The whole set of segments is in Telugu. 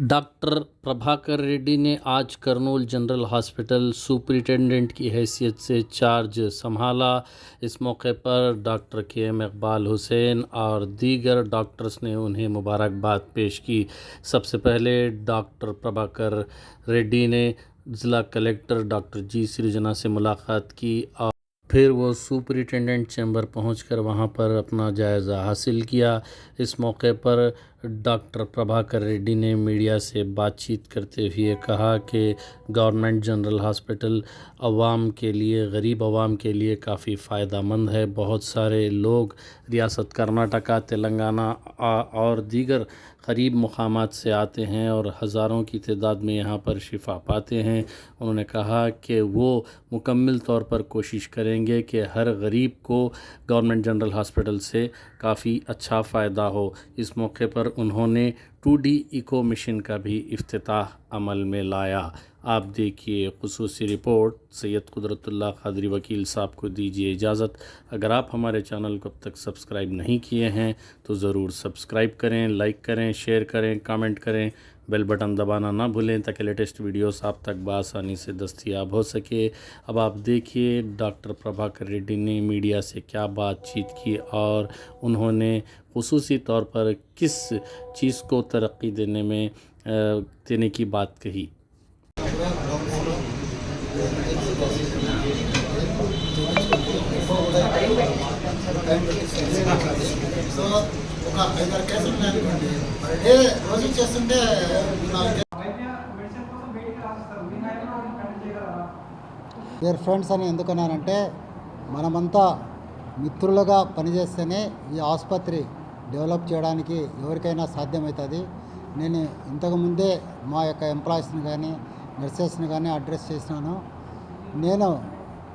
ڈاکٹر پربھاکر ریڈی نے آج کرنول جنرل ہاسپٹل سپریٹینڈنٹ کی حیثیت سے چارج سنبھالا۔ اس موقع پر ڈاکٹر کے ایم اقبال حسین اور دیگر ڈاکٹرس نے انہیں مبارکباد پیش کی۔ سب سے پہلے ڈاکٹر پربھاکر ریڈی نے ضلع کلیکٹر ڈاکٹر جی سرجنا سے ملاقات کی اور پھر وہ سپریٹینڈنٹ چیمبر پہنچ کر وہاں پر اپنا جائزہ حاصل کیا۔ اس موقع پر ڈاکٹر پربھاکر ریڈی نے میڈیا سے بات چیت کرتے ہوئے کہا کہ گورنمنٹ جنرل ہاسپٹل عوام کے لیے، غریب عوام کے لیے کافی فائدہ مند ہے۔ بہت سارے لوگ ریاست کرناٹکا تلنگانہ اور دیگر قریب مقامات سے آتے ہیں اور ہزاروں کی تعداد میں یہاں پر شفا پاتے ہیں۔ انہوں نے کہا کہ وہ مکمل طور پر کوشش کریں گے کہ ہر غریب کو گورنمنٹ جنرل ہاسپٹل سے کافی اچھا فائدہ ہو۔ اس موقع پر انہوں نے ٹو ڈی ایکو مشن کا بھی افتتاح عمل میں لایا۔ آپ دیکھیے خصوصی رپورٹ، سید قدرت اللہ قادری وکیل صاحب کو دیجیے اجازت۔ اگر آپ ہمارے چینل کو اب تک سبسکرائب نہیں کیے ہیں، تو ضرور سبسکرائب کریں، لائک کریں، شیئر کریں، کامنٹ کریں۔ بیل بٹن دبانا نہ بھولیں تاکہ لیٹسٹ ویڈیوز آپ تک بآسانی سے دستیاب ہو سکے۔ اب آپ دیکھیے ڈاکٹر پربھاکر ریڈی نے میڈیا سے کیا بات چیت کی اور انہوں نے خصوصی طور پر کس چیز کو ترقی دینے میں دینے کی بات کہی۔ సో ఒక ఐదారు కేసులు ఉన్నాయనుకోండి పర్ డే రోజు చేస్తుంటే డియర్ ఫ్రెండ్స్ అని ఎందుకన్నానంటే మనమంతా మిత్రులుగా పనిచేస్తేనే ఈ ఆసుపత్రి డెవలప్ చేయడానికి ఎవరికైనా సాధ్యమవుతుంది. నేను ఇంతకుముందే మా యొక్క ఎంప్లాయీస్ని కానీ నర్సెస్ని కానీ అడ్రస్ చేసినాను. నేను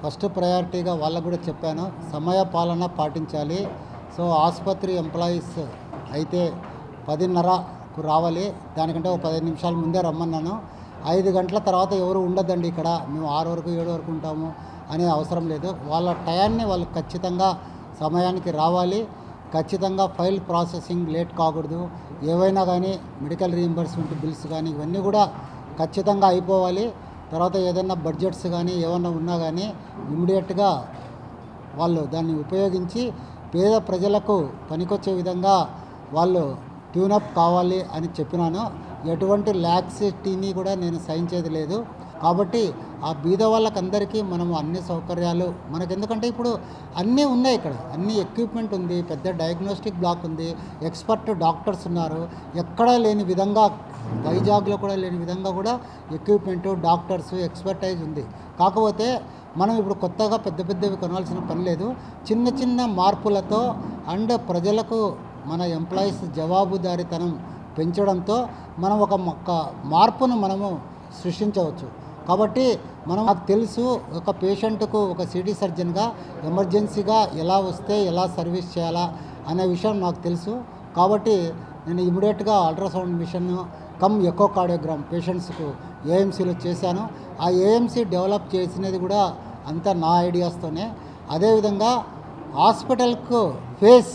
ఫస్ట్ ప్రయారిటీగా వాళ్ళకు కూడా చెప్పాను సమయ పాలన పాటించాలి. సో ఆసుపత్రి ఎంప్లాయీస్ అయితే పదిన్నరకు రావాలి. దానికంటే ఒక పదిహేను నిమిషాల ముందే రమ్మన్నాను. ఐదు గంటల తర్వాత ఎవరు ఉండదండి ఇక్కడ. మేము ఆరు వరకు ఏడు వరకు ఉంటాము అనే అవసరం లేదు. వాళ్ళ టయాన్ని వాళ్ళు ఖచ్చితంగా సమయానికి రావాలి. ఖచ్చితంగా ఫైల్ ప్రాసెసింగ్ లేట్ కాకూడదు. ఏవైనా కానీ మెడికల్ రీఎంబర్స్మెంట్ బిల్స్ కానీ ఇవన్నీ కూడా ఖచ్చితంగా అయిపోవాలి. తర్వాత ఏదైనా బడ్జెట్స్ కానీ ఏమన్నా ఉన్నా కానీ ఇమ్మీడియట్గా వాళ్ళు దాన్ని ఉపయోగించి పేద ప్రజలకు పనికొచ్చే విధంగా వాళ్ళు ట్యూనప్ కావాలి అని చెప్పినాను. ఎటువంటి ల్యాక్సిటీని కూడా నేను సహించేది లేదు. కాబట్టి ఆ బీద వాళ్ళకందరికీ మనము అన్ని సౌకర్యాలు మనకు ఎందుకంటే ఇప్పుడు అన్నీ ఉన్నాయి ఇక్కడ. అన్ని ఎక్విప్మెంట్ ఉంది పెద్ద డయాగ్నోస్టిక్ బ్లాక్ ఉంది ఎక్స్పర్ట్ డాక్టర్స్ ఉన్నారు. ఎక్కడా లేని విధంగా వైజాగ్లో కూడా లేని విధంగా కూడా ఎక్విప్మెంట్ డాక్టర్స్ ఎక్స్పర్టైజ్ ఉంది. కాకపోతే మనం ఇప్పుడు కొత్తగా పెద్ద పెద్దవి కొనాల్సిన పని లేదు. చిన్న చిన్న మార్పులతో అండ్ ప్రజలకు మన ఎంప్లాయీస్ జవాబుదారీతనం పెంచడంతో మనం ఒక మార్పును మనము సృష్టించవచ్చు. కాబట్టి మనం నాకు తెలుసు ఒక పేషెంట్కు ఒక సిటీ సర్జన్గా ఎమర్జెన్సీగా ఎలా వస్తే ఎలా సర్వీస్ చేయాలా అనే విషయం నాకు తెలుసు. కాబట్టి నేను ఇమీడియట్గా ultrasound machine come echocardiogram పేషెంట్స్కు ఏఎంసీలో చేశాను. ఆ ఏఎంసీ డెవలప్ చేసినది కూడా అంతా నా ఐడియాస్తోనే. అదేవిధంగా హాస్పిటల్కు ఫేస్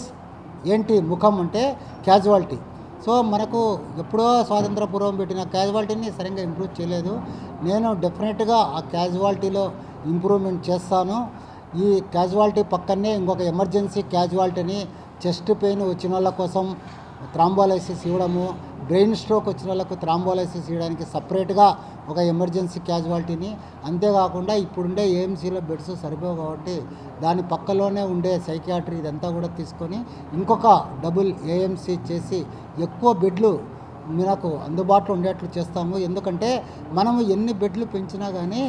ఏంటి ముఖం అంటే క్యాజువాలిటీ. సో మనకు ఎప్పుడో స్వాతంత్ర పూర్వం పెట్టిన క్యాజువాలిటీని సరిగ్గా ఇంప్రూవ్ చేయలేదు. నేను డెఫినెట్గా ఆ క్యాజువాలిటీలో ఇంప్రూవ్మెంట్ చేస్తాను. ఈ క్యాజువాలిటీ పక్కనే ఇంకొక ఎమర్జెన్సీ క్యాజువాలిటీని చెస్ట్ పెయిన్ వచ్చిన వాళ్ళ కోసం థ్రాంబోలైసిస్ ఇవ్వడము బ్రెయిన్ స్ట్రోక్ వచ్చిన వాళ్ళకు థ్రాంబోలైసిస్ ఇవ్వడానికి సపరేట్గా ఒక ఎమర్జెన్సీ క్యాజువాలిటీని. అంతేకాకుండా ఇప్పుడుండే ఏఎంసీలో బెడ్స్ సరిపోవు కాబట్టి దాని పక్కలోనే ఉండే సైకియాట్రీ ఇదంతా కూడా తీసుకొని ఇంకొక డబుల్ ఏఎంసీ చేసి ఎక్కువ బెడ్లు మనకు అందుబాటులో ఉండేట్లు చేస్తాము. ఎందుకంటే మనము ఎన్ని బెడ్లు పెంచినా కానీ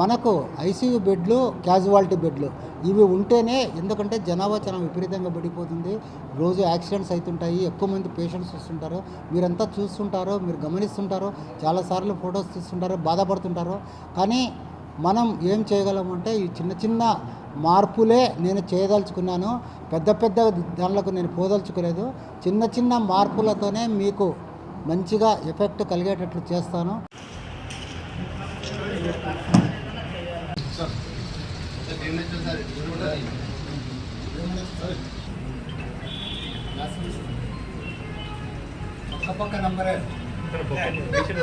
మనకు ఐసీయూ బెడ్లు క్యాజువాలిటీ బెడ్లు ఇవి ఉంటేనే ఎందుకంటే జనాభా చాలా విపరీతంగా పడిపోతుంది. రోజు యాక్సిడెంట్స్ అవుతుంటాయి ఎక్కువ మంది పేషెంట్స్ వస్తుంటారు. మీరంతా చూస్తుంటారో మీరు గమనిస్తుంటారో చాలాసార్లు ఫొటోస్ తీస్తుంటారో బాధపడుతుంటారో. కానీ మనం ఏం చేయగలమంటే ఈ చిన్న చిన్న మార్పులే నేను చేయదలుచుకున్నాను. పెద్ద పెద్ద దానిలకు నేను పోదలుచుకోలేదు. చిన్న చిన్న మార్పులతోనే మీకు మంచిగా ఎఫెక్ట్ కలిగేటట్లు చేస్తాను. పక్క పక్క నంబరే ఇక్కడ